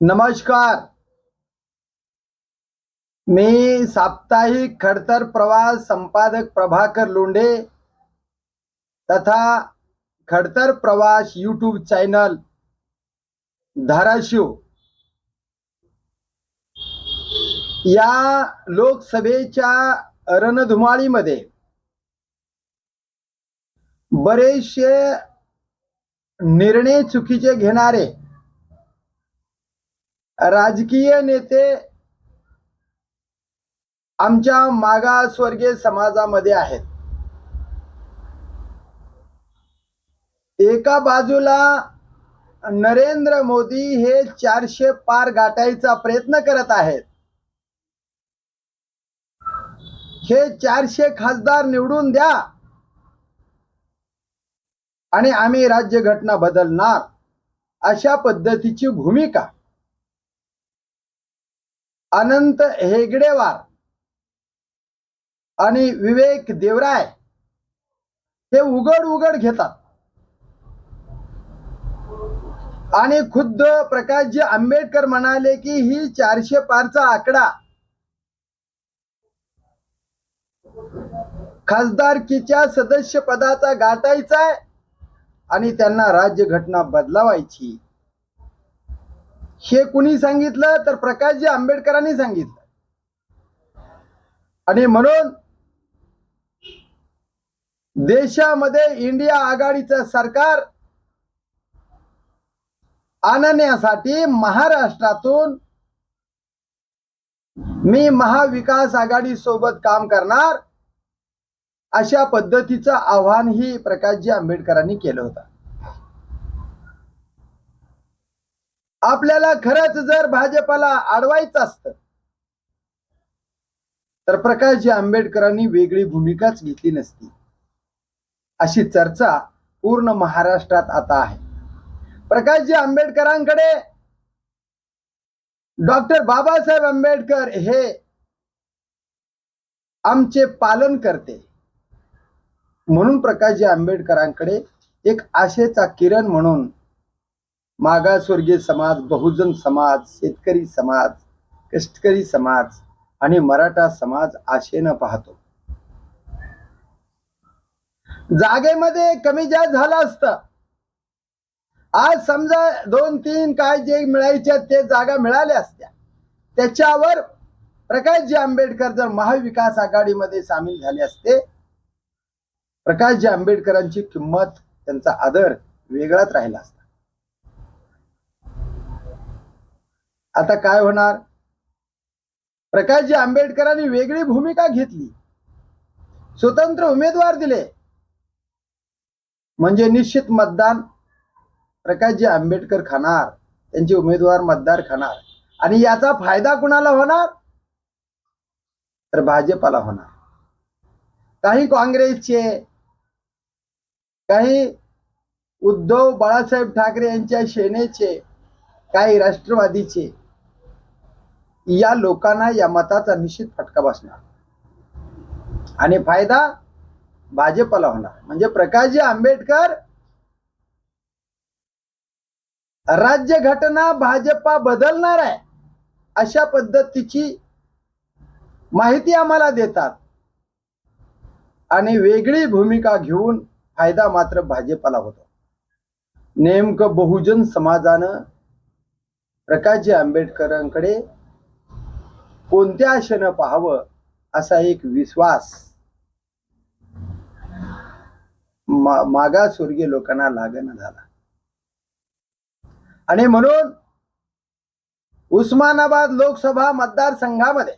नमस्कार. मी साप्ताहिक खडतर प्रवास संपादक प्रभाकर लोंढे तथा खडतर प्रवास यूट्यूब चॅनल धाराशिव. या लोकसभेच्या रणधुमाळीमध्ये बरेचसे निर्णय चुकीचे घेणारे राजकीय नेते आमच्या मागासवर्गीय समाजामध्ये आहेत. एका बाजूला नरेंद्र मोदी हे चारशे पार गाठायचा प्रयत्न करत आहेत. हे चारशे खासदार निवडून द्या. आणि आम्ही राज्यघटना बदलणार अशा पद्धतीची भूमिका. अनंत हेगडेवार आणि विवेक देवराय हे उघड उघड घेतात. आणि खुद्द प्रकाशजी आंबेडकर म्हणाले की ही चारशे पारचा आकडा खासदारकीच्या सदस्य पदाचा गाठायचा आहे आणि त्यांना राज्यघटना बदलावायची. हे कुणी सांगितलं? तर प्रकाशजी आंबेडकरांनी सांगितलं. आणि म्हणून देशामध्ये इंडिया आघाडीचं सरकार आणण्यासाठी महाराष्ट्रातून मी महाविकास आघाडी सोबत काम करणार अशा पद्धतीचं आव्हानही प्रकाशजी आंबेडकरांनी केलं होतं. आपल्याला खरंच जर भाजपाला अडवायचं असतं तर प्रकाशजी आंबेडकरांनी वेगळी भूमिकाच घेतली नसती. अशी चर्चा पूर्ण महाराष्ट्रात आता आहे. प्रकाशजी आंबेडकरांकडे डॉक्टर बाबासाहेब आंबेडकर हे आमचे पालन करते. म्हणून प्रकाशजी आंबेडकरांकडे एक आशेचा किरण म्हणून मागासवर्गीय समाज बहुजन समाज शेतकरी समाज कष्टकरी समाज आणि मराठा समाज आशेनं पाहतो. जागेमध्ये कमी जास्त झालं असतं. आज समजा दोन तीन काय जे मिळायच्या ते जागा मिळाल्या असत्या. त्याच्यावर प्रकाशजी आंबेडकर जर महाविकास आघाडीमध्ये सामील झाले असते प्रकाशजी आंबेडकरांची किंमत त्यांचा आदर वेगळाच राहिला असता. आता काय होणार? प्रकाशजी आंबेडकरांनी वेगळी भूमिका घेतली. स्वतंत्र उमेदवार दिले. म्हणजे निश्चित मतदान प्रकाशजी आंबेडकर खाणार. त्यांचे उमेदवार मतदार खाणार. आणि याचा फायदा कुणाला होणार? तर भाजपाला होणार. काही काँग्रेसचे काही उद्धव बाळासाहेब ठाकरे यांच्या सेनेचे काही राष्ट्रवादीचे या लोकांना या मताचा निश्चित फटका बसणार. आणि फायदा भाजपला होणार. म्हणजे प्रकाशजी आंबेडकर राज्यघटना भाजपा बदलणार आहे अशा पद्धतीची माहिती आम्हाला देतात. आणि वेगळी भूमिका घेऊन फायदा मात्र भाजपाला होतो. नेमकं बहुजन समाजानं प्रकाशजी आंबेडकरांकडे कोणत्या आशेनं पाहावं असा एक विश्वास मा मागासवर्गीय लोकांना लागण झाला. आणि म्हणून उस्मानाबाद लोकसभा मतदारसंघामध्ये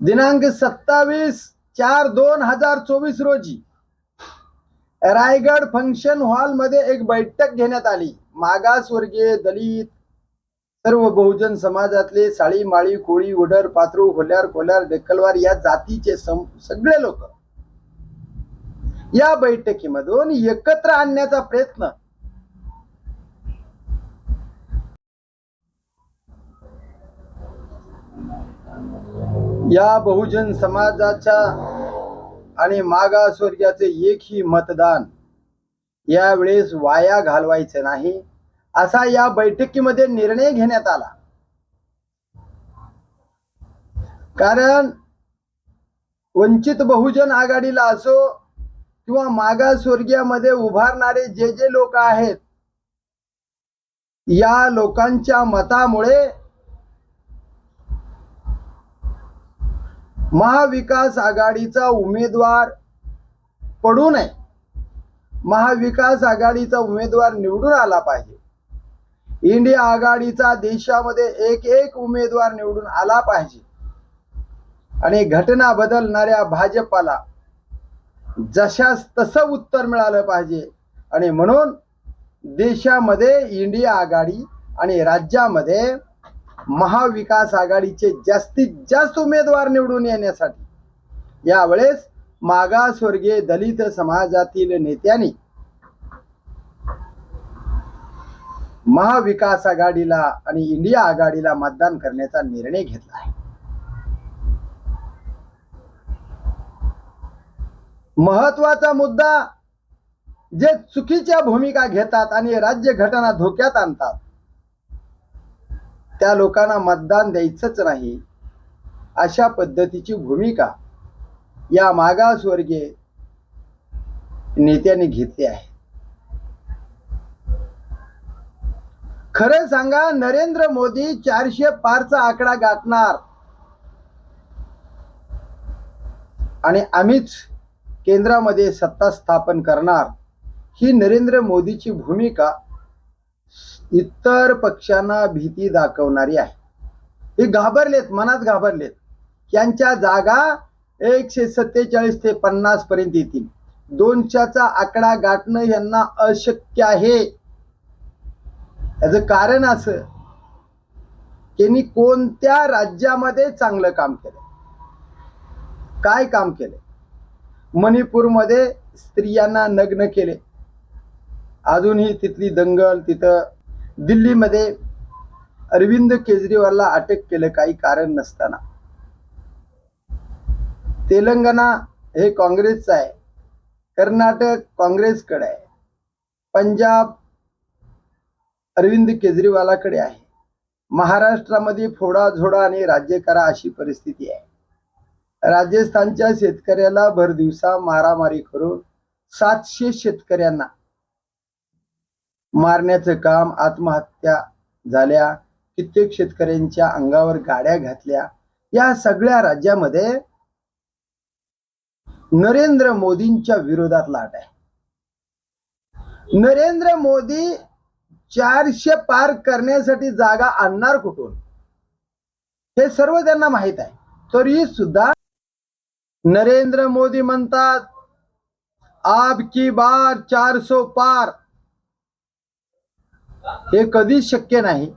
दिनांक सत्तावीस चार दोन हजार चोवीस रोजी रायगड फंक्शन हॉलमध्ये एक बैठक घेण्यात आली. मागासवर्गीय दलित सर्व बहुजन समाजातले साळी माळी कोळी उडर पात्रू होल्यार कोल्यार डेक्कलवार या जातीचे सगळे लोक या बैठकीमधून एकत्र आणण्याचा प्रयत्न. या बहुजन समाजाच्या आणि मागासवर्गाचे एकही मतदान यावेळेस वाया घालवायचे नाही. असा या बैठकीमध्ये निर्णय घेण्यात आला. कारण वंचित बहुजन आघाडीला असो किंवा मागासवर्गीयामध्ये उभारणारे जे जे लोक आहेत या लोकांच्या मतामुळे महाविकास आघाडीचा उमेदवार पडू नये. महाविकास आघाडीचा उमेदवार निवडून आला पाहिजे. इंडिया आघाडीचा देशामध्ये एक एक उमेदवार निवडून आला पाहिजे. आणि घटना बदलणाऱ्या भाजपाला जशास तसं उत्तर मिळालं पाहिजे. आणि म्हणून देशामध्ये इंडिया आघाडी आणि राज्यामध्ये महाविकास आघाडीचे जास्तीत जास्त उमेदवार निवडून येण्यासाठी यावेळेस मागासवर्गीय दलित समाजातील नेत्यांनी महाविकास आघाडीला आणि इंडिया आघाडीला मतदान करण्याचा निर्णय घेतला आहे. महत्त्वाचा मुद्दा जे चुकीच्या भूमिका घेतात आणि राज्य घटना धोक्यात आणतात त्या लोकांना मतदान द्यायचंच नाही अशा पद्धतीची भूमिका या मागासवर्गीय नेत्यांनी घेतली आहे. खरं सांगा नरेंद्र मोदी चारशे पारचा आकडा गाठणार. आणि आम्हीच केंद्रामध्ये सत्ता स्थापन करणार. ही नरेंद्र मोदीची भूमिका इतर पक्षांना भीती दाखवणारी आहे. हे घाबरलेत मनात घाबरलेत. यांच्या जागा एकशे सत्तेचाळीस ते पन्नास पर्यंत येतील. दोनशेचा आकडा गाठणं यांना अशक्य आहे. याचं कारण असं त्यांनी कोणत्या राज्यामध्ये चांगलं काम केलं काय काम केलं मणिपूरमध्ये स्त्रियांना नग्न केले. अजूनही तिथली दंगल तिथं दिल्लीमध्ये अरविंद केजरीवालला अटक केलं काही कारण नसताना. तेलंगणा हे काँग्रेसचं आहे. कर्नाटक काँग्रेसकडे आहे. पंजाब अरविंद केजरीवालाकडे आहे. महाराष्ट्रामध्ये फोडाझोडा आणि राज्य करा अशी परिस्थिती आहे. राजस्थानच्या शेतकऱ्याला भर दिवसा मारामारी करून सातशे शेतकऱ्यांना मारण्याचं काम आत्महत्या झाल्या कित्येक शेतकऱ्यांच्या अंगावर गाड्या घातल्या. या सगळ्या राज्यामध्ये नरेंद्र मोदींच्या विरोधात लाट आहे. नरेंद्र मोदी चारशे पार करण्यासाठी जागा आणणार कुठून? हे सर्व त्यांना माहीत आहे. तरी सुद्धा नरेंद्र मोदी म्हणतात आप की बार चारसो पार. हे कधीच शक्य नाही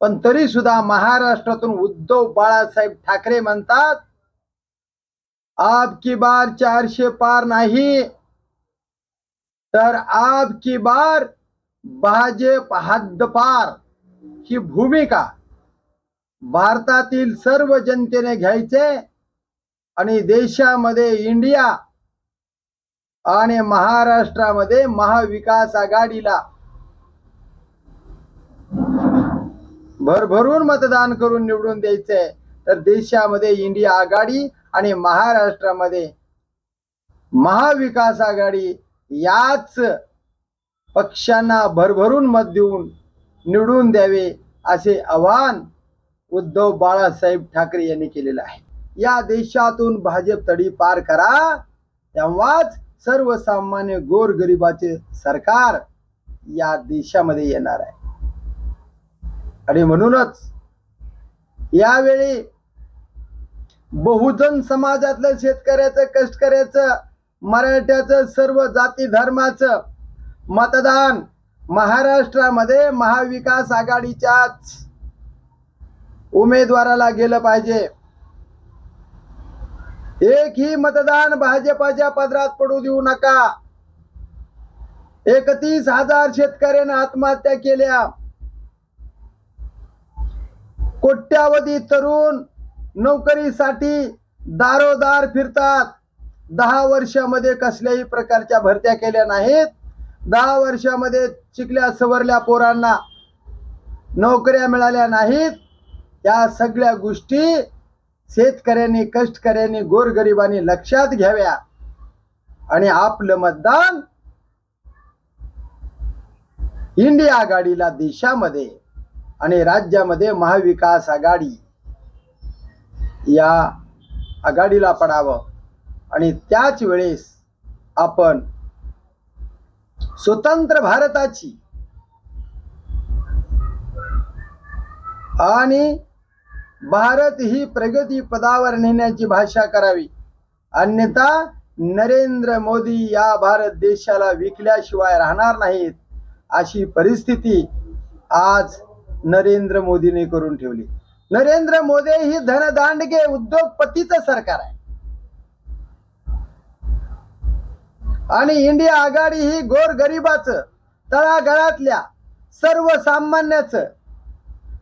पण तरी सुद्धा महाराष्ट्रातून उद्धव बाळासाहेब ठाकरे म्हणतात आप की बार चारशे पार नाही. तर आप की बार भाजप हद्दपार ही भूमिका भारतातील सर्व जनतेने घ्यायचे आणि देशामध्ये इंडिया आणि महाराष्ट्रामध्ये महाविकास आघाडीला भरभरून मतदान करून निवडून द्यायचंय तर देशामध्ये इंडिया आघाडी आणि महाराष्ट्रामध्ये महाविकास आघाडी याच पक्षांना भरभरून मत देऊन निवडून द्यावे असे आवाहन उद्धव बाळासाहेब ठाकरे यांनी केलेलं आहे. या देशातून भाजप तडी पार करा तेव्हाच सर्वसामान्य गोरगरिबाचे सरकार या देशामध्ये येणार आहे. आणि म्हणूनच यावेळी बहुजन समाजातलं शेतकऱ्याचं कष्टकऱ्याचं मराठ्याचं सर्व जाती धर्माचं मतदान महाराष्ट्रामध्ये महाविकास आघाडीच्याच उमेदवाराला गेलं पाहिजे. एकही मतदान भाजपाच्या पदरात पडू देऊ नका. एकतीस हजार शेतकऱ्यांना आत्महत्या केल्या. कोट्यावधी तरुण नोकरीसाठी दारोदार फिरतात. दहा वर्षामध्ये कसल्याही प्रकारच्या भरत्या केल्या नाहीत. दहा वर्षामध्ये शिकल्या सवरल्या पोरांना नोकऱ्या मिळाल्या नाहीत. या सगळ्या गोष्टी शेतकऱ्यांनी कष्टकऱ्यांनी गोरगरिबांनी लक्षात घ्याव्या. आणि आपलं मतदान इंडिया आघाडीला देशामध्ये आणि राज्यामध्ये महाविकास आघाडी या आघाडीला पडावं. आणि त्याच वेळेस आपण स्वतंत्र भारताची आणि भारत ही प्रगती पदावर नेण्याची भाषा करावी. अन्यथा नरेंद्र मोदी या भारत देशाला विकल्याशिवाय राहणार नाहीत अशी परिस्थिती आज नरेंद्र मोदीने करून ठेवली. नरेंद्र मोदी ही धनदांडगे उद्योगपतीचं सरकार आहे. आणि इंडिया आघाडी ही गोर गरिबाचं तळागाळातल्या सर्वसामान्याचं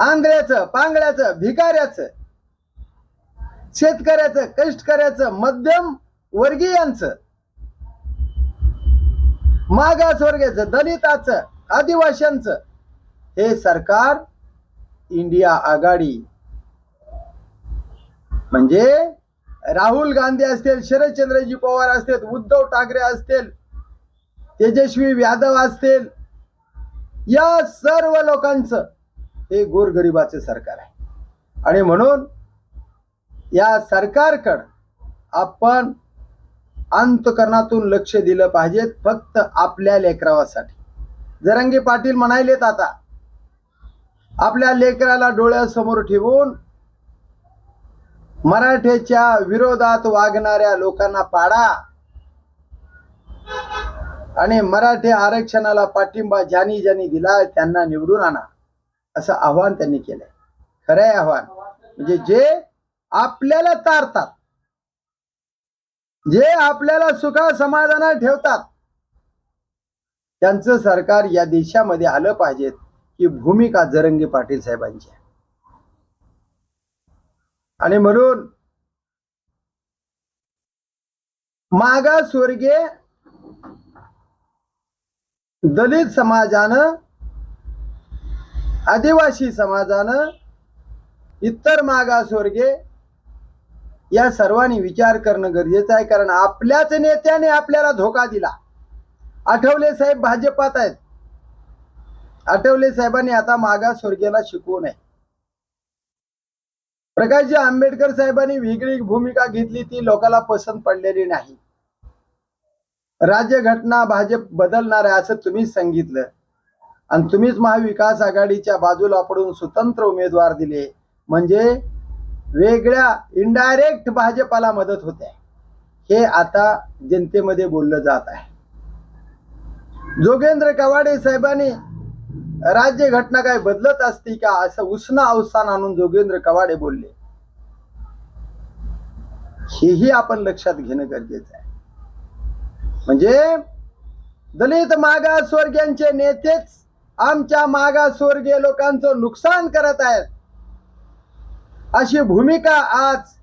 आंध्र्याचं पांगळ्याचं भिकाऱ्याचं शेतकऱ्याचं कष्टकऱ्याचं मध्यम वर्गीयांचं मागासवर्गाचं दलिताचं आदिवासींचं हे सरकार इंडिया आघाडी. म्हणजे राहुल गांधी असतील शरदचंद्रजी पवार असतील उद्धव ठाकरे असतील तेजस्वी यादव असतील या सर्व लोकांचं हे गोरगरिबाचं सरकार आहे. आणि म्हणून या सरकारकडं आपण अंतकरणातून लक्ष दिलं पाहिजेत फक्त आपल्या लेकरावासाठी. जरंगी पाटील म्हणायलेत आता आपल्या लेकराला डोळ्यासमोर ठेवून मराठ्याच्या विरोधात वागणाऱ्या लोकांना पाडा. आणि मराठी आरक्षणाला पाठिंबा ज्यांनी ज्यांनी दिला त्यांना निवडून आणा. असं आव्हान त्यांनी केलंय. खरं आहे आव्हान. म्हणजे जे आपल्याला तारतात जे आपल्याला सुखा समाधानात ठेवतात त्यांचं सरकार या देशामध्ये आलं पाहिजेत ही भूमिका जरंगी पाटील साहेबांची आहे. आणि म्हणून मागासवर्गीय दलित समाजानं आदिवासी समाजानं इतर मागासवर्गीय या सर्वांनी विचार करणं गरजेचं आहे. कारण आपल्याच नेत्याने आपल्याला धोका दिला. आठवले साहेब भाजपात आहेत. आठवले साहेबांनी आता मागासवर्गीयाला शिकवू नये. प्रकाशजी आंबेडकर साहेबांनी वेगळी भूमिका घेतली ती लोकांना पसंत पडलेली नाही. राज्यघटना भाजप बदलणार आहे असं तुम्हीच सांगितलं. आणि तुम्हीच महाविकास आघाडीच्या बाजूला पडून स्वतंत्र उमेदवार दिले. म्हणजे वेगळ्या इनडायरेक्ट भाजपाला मदत होते हे आता जनतेमध्ये बोललं जात आहे. जोगेंद्र कवाडे साहेबांनी राज्य घटना काय बदलत असती का? असं उष्ण अवसान आणून जोगेंद्र कवाडे बोलले. हेही आपण लक्षात घेणं गरजेचं आहे. म्हणजे दलित मागासवर्गीयांचे नेतेच आमच्या मागासवर्गीय लोकांचं नुकसान करत आहेत. अशी भूमिका आज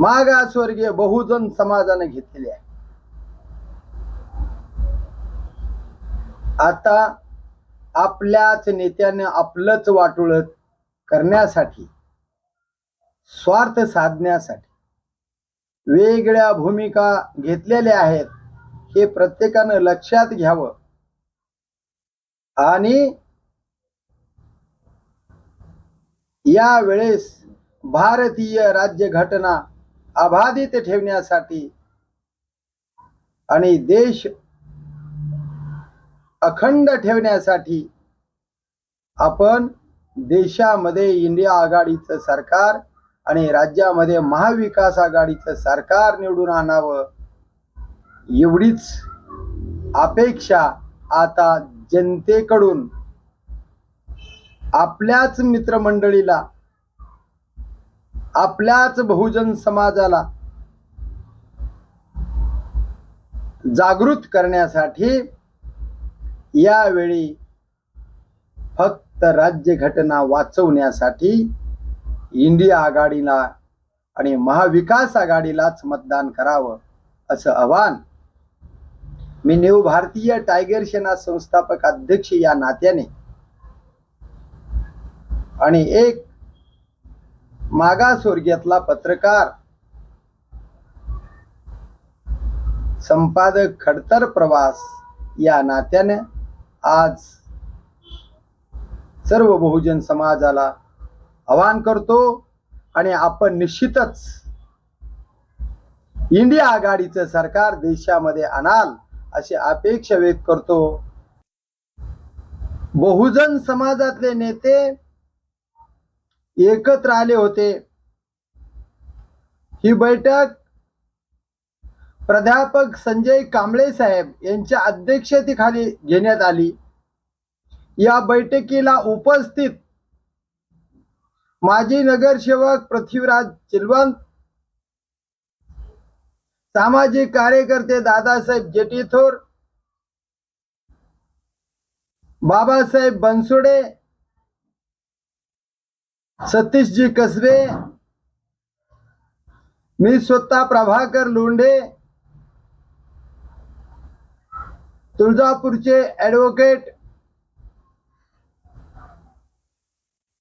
मागासवर्गीय बहुजन समाजाने घेतलेली आहे. आता आपल्याच नेत्याने आपलंच वाटोळत करण्यासाठी स्वार्थ साधण्यासाठी वेगळ्या भूमिका घेतलेल्या आहेत हे प्रत्येकानं लक्षात घ्यावं. आणि या वेळेस भारतीय राज्यघटना अबाधित ठेवण्यासाठी आणि देश अखंड ठेवण्यासाठी आपण देशामध्ये इंडिया आघाडीचं सरकार आणि राज्यामध्ये महाविकास आघाडीचं सरकार निवडून आणावं एवढीच अपेक्षा आता जनतेकडून आपल्याच मित्रमंडळीला आपल्याच बहुजन समाजाला जागृत करण्यासाठी यावेळी फक्त राज्यघटना वाचवण्यासाठी इंडिया आघाडीला आणि महाविकास आघाडीलाच मतदान करावं असं आवाहन मी न्यू भारतीय टायगर सेना संस्थापक अध्यक्ष या नात्याने आणि एक मागासवर्गीयातला पत्रकार संपादक खडतर प्रवास या नात्याने आज सर्व बहुजन समाजाला आवाहन करतो आणि आपण निश्चितच इंडिया आघाडीचं सरकार देशामध्ये आणाल अशी अपेक्षा व्यक्त करतो. बहुजन समाजातले नेते एकत्र आले होते. ही बैठक प्राध्यापक संजय कांबळे साहेब यांच्या अध्यक्षतेखाली घेण्यात आली. या बैठकीला उपस्थित माजी नगरसेवक पृथ्वीराज चिलवंत सामाजिक कार्यकर्ते दादासाहेब जेटीथोर बाबासाहेब बनसोडे सतीशजी कसबे मी स्वतः प्रभाकर लोंढे तुळजापूरचे ॲडव्होकेट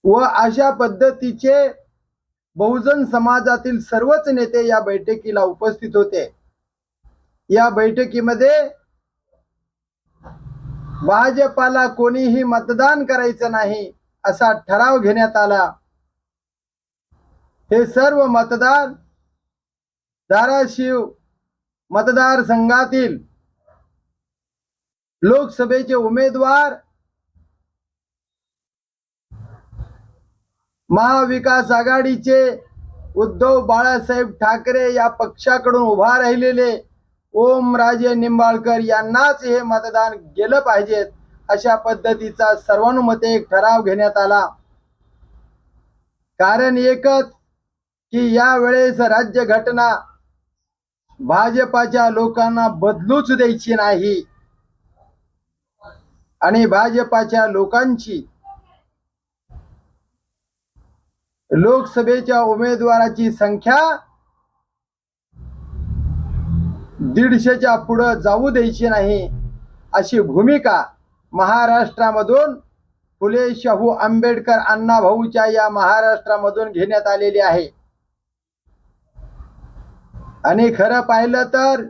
व अशा पद्धतीचे बहुजन समाजातील सर्वच नेते या बैठकीला उपस्थित होते. या बैठकीमध्ये भाजपाला कोणीही मतदान करायचं नाही असा ठराव घेण्यात आला. हे सर्व मतदार धाराशिव मतदारसंघातील लोकसभेचे उमेदवार महाविकास आघाडीचे उद्धव बाळासाहेब ठाकरे या पक्षाकडून उभा राहिलेले ओम राजे निंबाळकर यांनाच हे मतदान गेलं पाहिजेत अशा पद्धतीचा सर्वानुमते एक ठराव घेण्यात आला. कारण एकच की या वेळेस राज्य घटना भाजपाच्या लोकांना बदलूच द्यायची नाही. आणि भाजपाच्या लोकांची लोकसभेच्या उमेदवाराची संख्या दीडशेच्या पुढं जाऊ द्यायची नाही अशी भूमिका महाराष्ट्रामधून फुले शाहू आंबेडकर अण्णा भाऊच्या या महाराष्ट्रामधून घेण्यात आलेली आहे. आणि खरं पाहिलं तर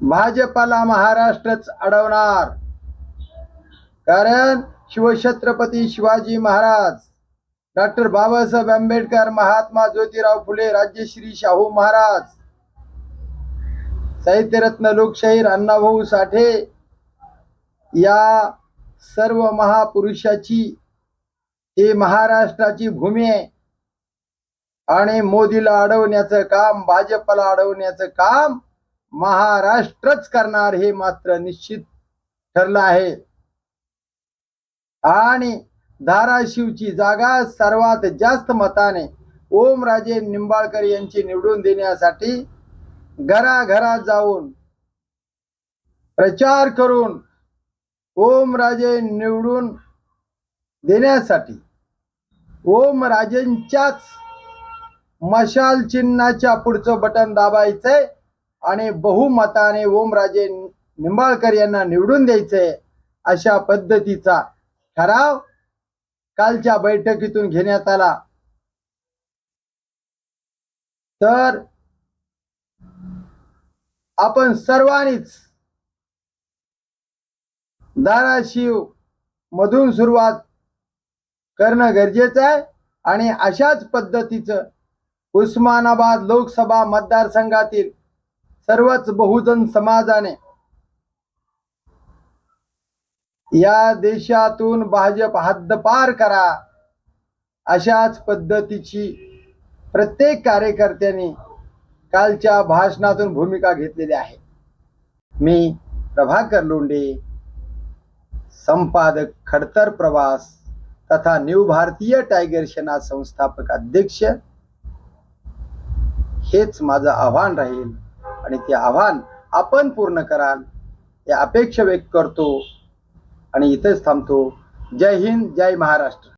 भाजपाला महाराष्ट्रच अडवणार. कारण शिवछत्रपती शिवाजी महाराज डॉक्टर बाबासाहेब आंबेडकर महात्मा ज्योतिराव फुले राज्यश्री शाहू महाराज साहित्यरत्न लोकशाहीर अण्णाभाऊ साठे या सर्व महापुरुषाची ही महाराष्ट्राची भूमी आहे. आणि मोदीला अडवण्याचं काम भाजपला अडवण्याचं काम महाराष्ट्रच करणार हे मात्र निश्चित ठरलं आहे. आणि धाराशिवची जागा सर्वात जास्त मताने ओमराजे निंबाळकर यांची निवडून देण्यासाठी घराघरात जाऊन प्रचार करून ओमराजे निवडून देण्यासाठी ओमराजेंच्याच मशाल चिन्हाच्या पुढचं बटन दाबायचंय. आणि बहुमताने ओमराजे निंबाळकर यांना निवडून द्यायचंय अशा पद्धतीचा ठराव कालच्या बैठकीतून घेण्यात आला. तर आपण सर्वांनीच धाराशिव मधून सुरुवात करणं गरजेचं आहे आणि अशाच पद्धतीचं उस्मानाबाद लोकसभा मतदारसंघातील सर्वच बहुजन समाजाने या देशातून भाजप हद्दपार करा अशाच पद्धतीची प्रत्येक कार्यकर्त्यांनी कालच्या भाषणातून भूमिका घेतलेली आहे. मी प्रभाकर लोंढे संपादक खडतर प्रवास तथा न्यू भारतीय टायगर सेना संस्थापक अध्यक्ष. हेच माझं आव्हान राहील. आणि ते आव्हान आपण पूर्ण कराल या अपेक्षा व्यक्त करतो आणि इथेच थांबतो. जय हिंद जय महाराष्ट्र.